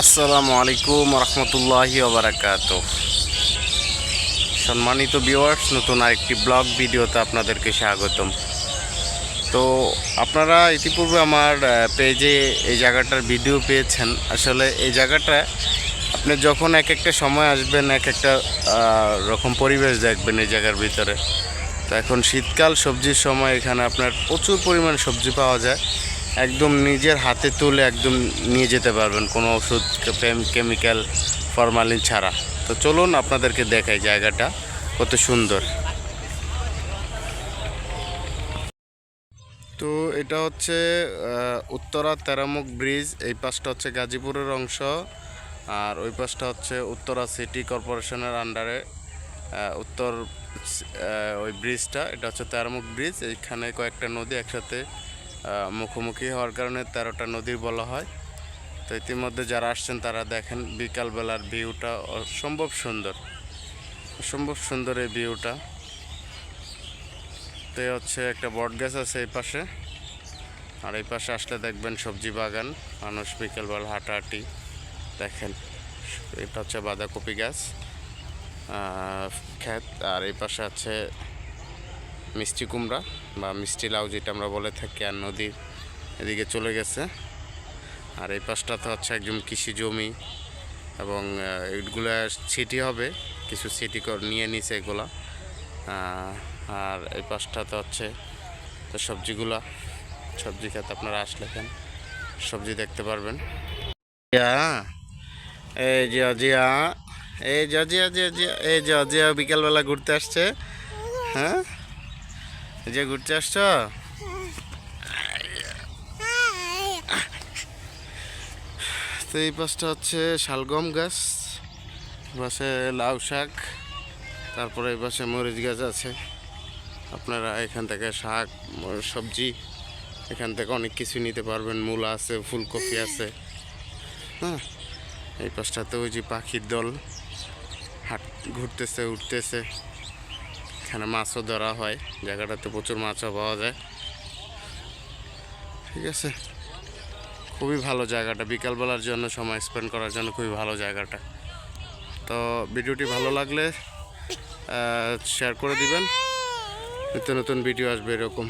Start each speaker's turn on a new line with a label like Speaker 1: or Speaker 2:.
Speaker 1: আসসালামু আলাইকুম রহমতুল্লাহি ওবরাকাত সম্মানিত ভিউয়ার্স নতুন আরেকটি ব্লগ ভিডিওতে আপনাদেরকে স্বাগতম। তো আপনারা ইতিপূর্বে আমার পেজে এই জায়গাটার ভিডিও পেয়েছেন। আসলে এই জায়গাটা আপনি যখন এক একটা সময় আসবেন, এক একটা রকম পরিবেশ দেখবেন এই জায়গার ভিতরে। তো এখন শীতকাল, সবজির সময় এখানে আপনার প্রচুর পরিমাণ সবজি পাওয়া যায়। একদম নিজের হাতে তুলে একদম নিয়ে যেতে পারবেন, কোনো ওষুধ কেমিক্যাল, ফরমালিন ছাড়া। তো চলুন আপনাদেরকে দেখাই জায়গাটা, কত সুন্দর। তো এটা হচ্ছে উত্তরা তেরামুখ ব্রিজ, এই পাশটা হচ্ছে গাজীপুরের অংশ, আর ওই পাশটা হচ্ছে উত্তরা সিটি কর্পোরেশনের আন্ডারে উত্তর ওই ব্রিজটা, এটা হচ্ছে তেরামুখ ব্রিজ, এইখানে কয়েকটা নদী একসাথে মুখোমুখি হওয়ার কারণে তেরোটা নদী বলা হয়। তো ইতিমধ্যে যারা আসছেন, তারা দেখেন বিকালবেলার ভিউটা অসম্ভব সুন্দর। অসম্ভব সুন্দর এই ভিউটা। তো হচ্ছে একটা বট গাছ আছে এই পাশে। আর এই পাশে আসলে দেখবেন সবজি বাগান, মানুষ বিকেলবেলা হাঁটাহাঁটি দেখেন। এটা হচ্ছে বাঁধাকপি গাছ ক্ষেত। আর এই পাশে আছে মিষ্টি কুমড়া। বা মিষ্টি লাউ যেটা আমরা বলে থাকি আর নদীর এদিকে চলে গেছে। আর এই পাশটাতে হচ্ছে একদম কৃষি জমি এবং আহ, এইগুলা সিটি হবে কিছু সিটি নিয়ে নিছে এগুলা। আর এই পাশটাতে হচ্ছে তো সবজিগুলা সবজি খেত আপনারা আসলে এখান সবজি দেখতে পারবেন। জিয়া, এই যে জিয়া এই জিয়া জিয়া জিয়া এই জিয়া বিকালবেলা ঘুরতে আসছে হ্যাঁ? যে ঘুরতে আসছো? তো এই পাশটা হচ্ছে শালগম গাছ পাশে লাউ শাক, তারপরে এই পাশে মরিচ গাছ আছে। আপনারা এখান থেকে শাক সবজি, এখান থেকে অনেক কিছু নিতে পারবেন। মূলা আছে, ফুলকপি আছে। হ্যাঁ এই পাশটাতে ওই যে পাখির দল, হাট ঘুরতেছে, উঠতেছে। এখানে মাছও ধরা হয়, জায়গাটাতে প্রচুর মাছও পাওয়া যায়। ঠিক আছে। খুবই ভালো জায়গাটা, বিকালবেলার জন্য, সময় স্পেন্ড করার জন্য খুবই ভালো জায়গাটা। তো ভিডিওটি ভালো লাগলে শেয়ার করে দিবেন। নিত্য নতুন ভিডিও আসবে এরকম।